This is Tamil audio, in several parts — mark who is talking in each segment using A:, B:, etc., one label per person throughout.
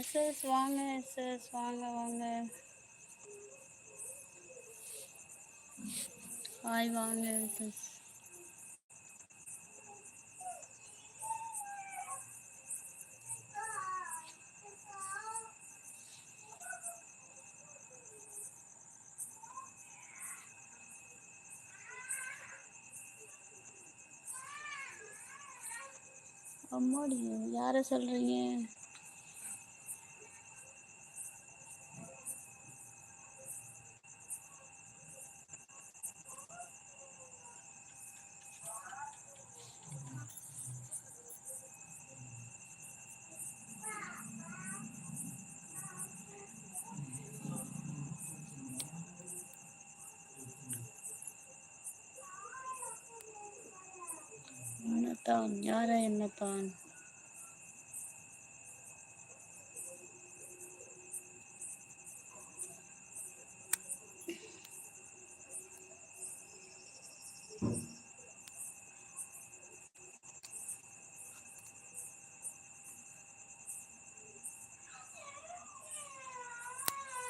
A: எஸ்எஸ் வாங்க எஸ்எஸ் வாங்க வாங்க ஹாய் வாங்க எஸ்எஸ் அம்மாடி யாரை சொல்கிறீங்க என்னத்தான் யாரா என்னத்தான்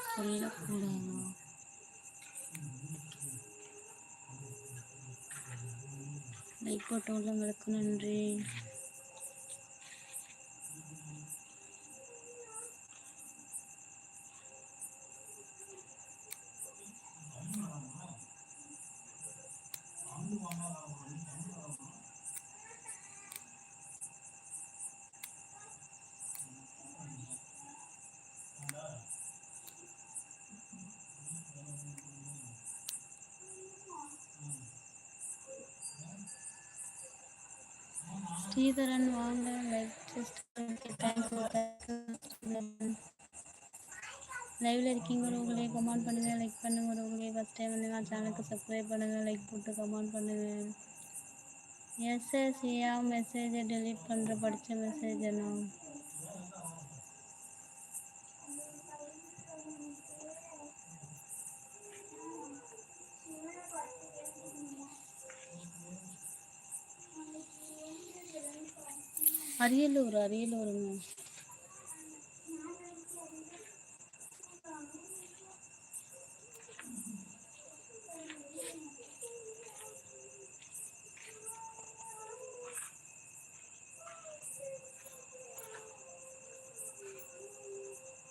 A: சொல்லக்கூடாது லைக் போட்ட உள்ளவங்களுக்கு நன்றி ஸ்ரீதரன் வாங்க லைக் லைவ்ல இருக்கீங்க ஒருவங்களே கமெண்ட் பண்ணுங்க லைக் பண்ணுங்க ஒருவங்களே ஃபர்ஸ்ட் டைம் வந்து நான் சேனலுக்கு சப்ஸ்கிரைப் பண்ணுங்க லைக் போட்டு கமெண்ட் பண்ணுங்க. எஸ் எஸ் ஏன் மெசேஜை டெலீட் பண்ணுற படித்த மெசேஜ் என்ன அரியலூர் அரியலூருங்க.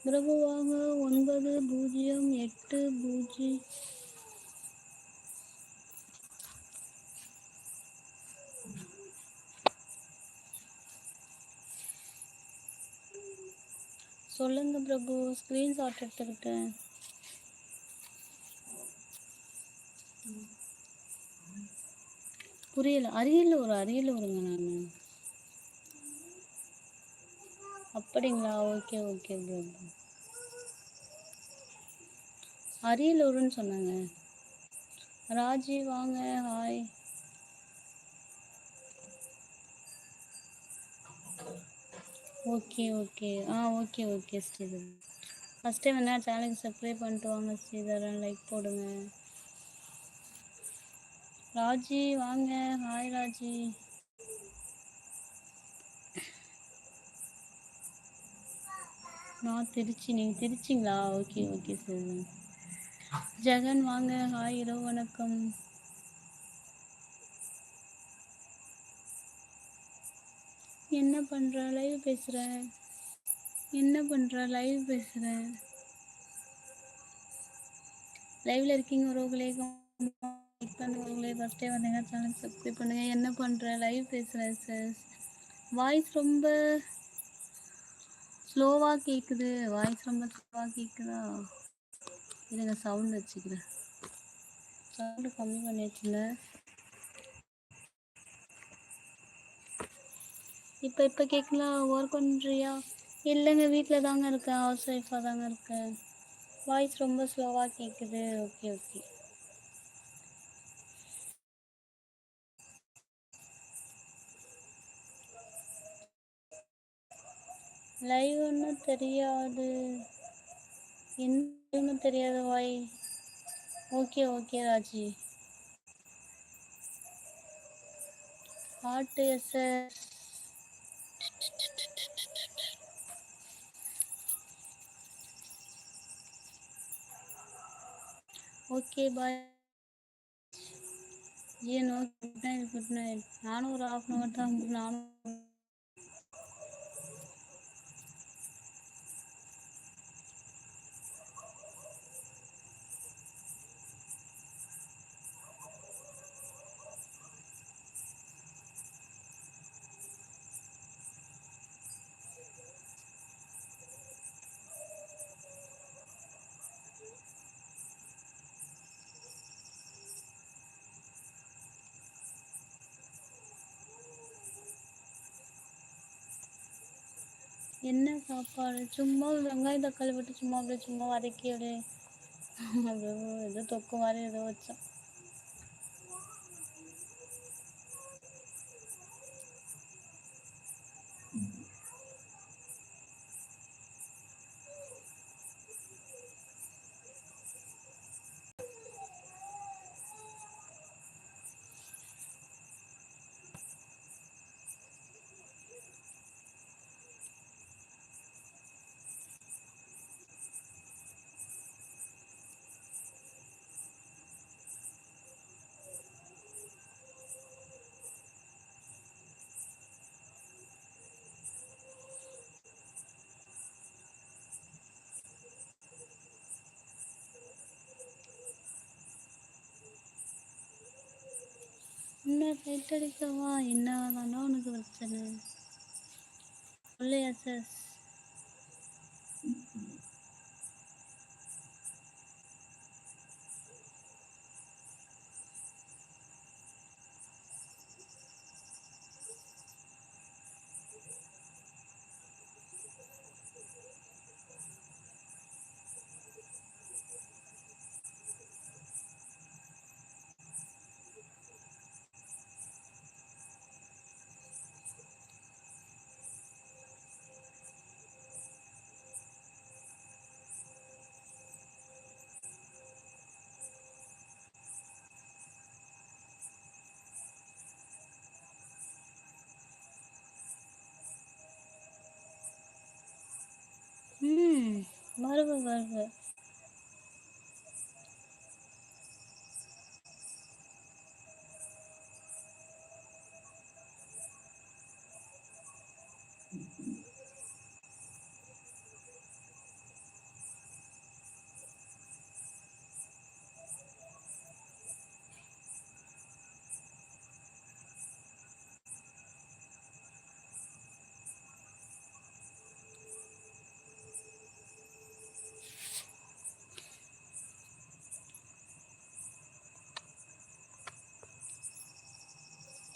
A: பிரபுவாக ஒன்பது பூஜ்ஜியம் எட்டு பூஜ்ஜியம் சொல்லுங்க பிரபு ஸ்க்ரீன்ஷாட் எடுத்துக்கிட்டேன். புரியல அரியலூர் அரியலூருங்க நான். அப்படிங்களா? ஓகே ஓகே பிரபு அரியலூருன்னு சொன்னாங்க. ராஜி வாங்க ஹாய் ஓகே ஓகே. ஆ okay okay Sridhar. First time என்ன சேனலுக்கு சப்ஸ்கிரைப் பண்ணிட்டு வாங்க ஸ்ரீதரன் லைக் போடுங்க. ராஜி வாங்க. ஹாய் ராஜி. நான் திருச்சி நீங்கள் திருச்சிங்களா? ஓகே ஓகே சார் ஜெகன் வாங்க. ஹாய் இரவு வணக்கம். என்ன பண்ணுற லைவ் பேசுகிற என்ன பண்ணுற லைவ் பேசுகிற லைவ்ல இருக்கீங்க உறவுகளே உறவுகளே ஃபஸ்ட்டே வந்தீங்க சேனல் சப்ஸ்கிரைப் பண்ணுங்க. என்ன பண்ணுற லைவ் பேசுகிறேன் சார் வாய்ஸ் ரொம்ப ஸ்லோவாக கேட்குது வாய்ஸ் ரொம்ப ஸ்லோவாக கேட்குதா இதுங்க சவுண்ட் வச்சுக்கிறேன். சவுண்டு கம்மி பண்ணி வச்சுருந்தேன் இப்போ இப்போ கேட்கலாம் ஒர்க் பண்ணுறியா இல்லைங்க வீட்டில் தாங்க இருக்கேன். ஹவுஸ் ஒய்ஃபாக தாங்க இருக்கேன். வாய்ஸ் ரொம்ப ஸ்லோவாக கேட்குது ஓகே ஓகே லைவ் ஒன்றும் தெரியாது. என்னன்னு தெரியாது வாய் ஓகே ஓகே ராஜி. ஹார்ட் எஸ் ஓகே பாய் ஏன் okay good night good night நானும் ஒரு ஹாஃப் அன் ஹவர் தான் நானும் என்ன சாப்பாடு? சும்மா வெங்காயம் தக்காளி போட்டு சும்மா அப்படியே சும்மா வதக்கி அப்படியே அப்படியே ஏதோ தொக்கு மாதிரி ஏதோ வச்சோம். என்ன லைட் அடிக்கவா? என்ன தானோ உனக்கு பிரச்சனை. சொல்லு சார் 这个是不是，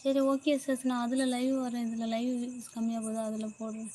A: சரி ஓகே சார் நான் அதில் லைவ் வரேன். இதில் லைவ் கம்மியாக போகுது? அதில் போடுறேன்.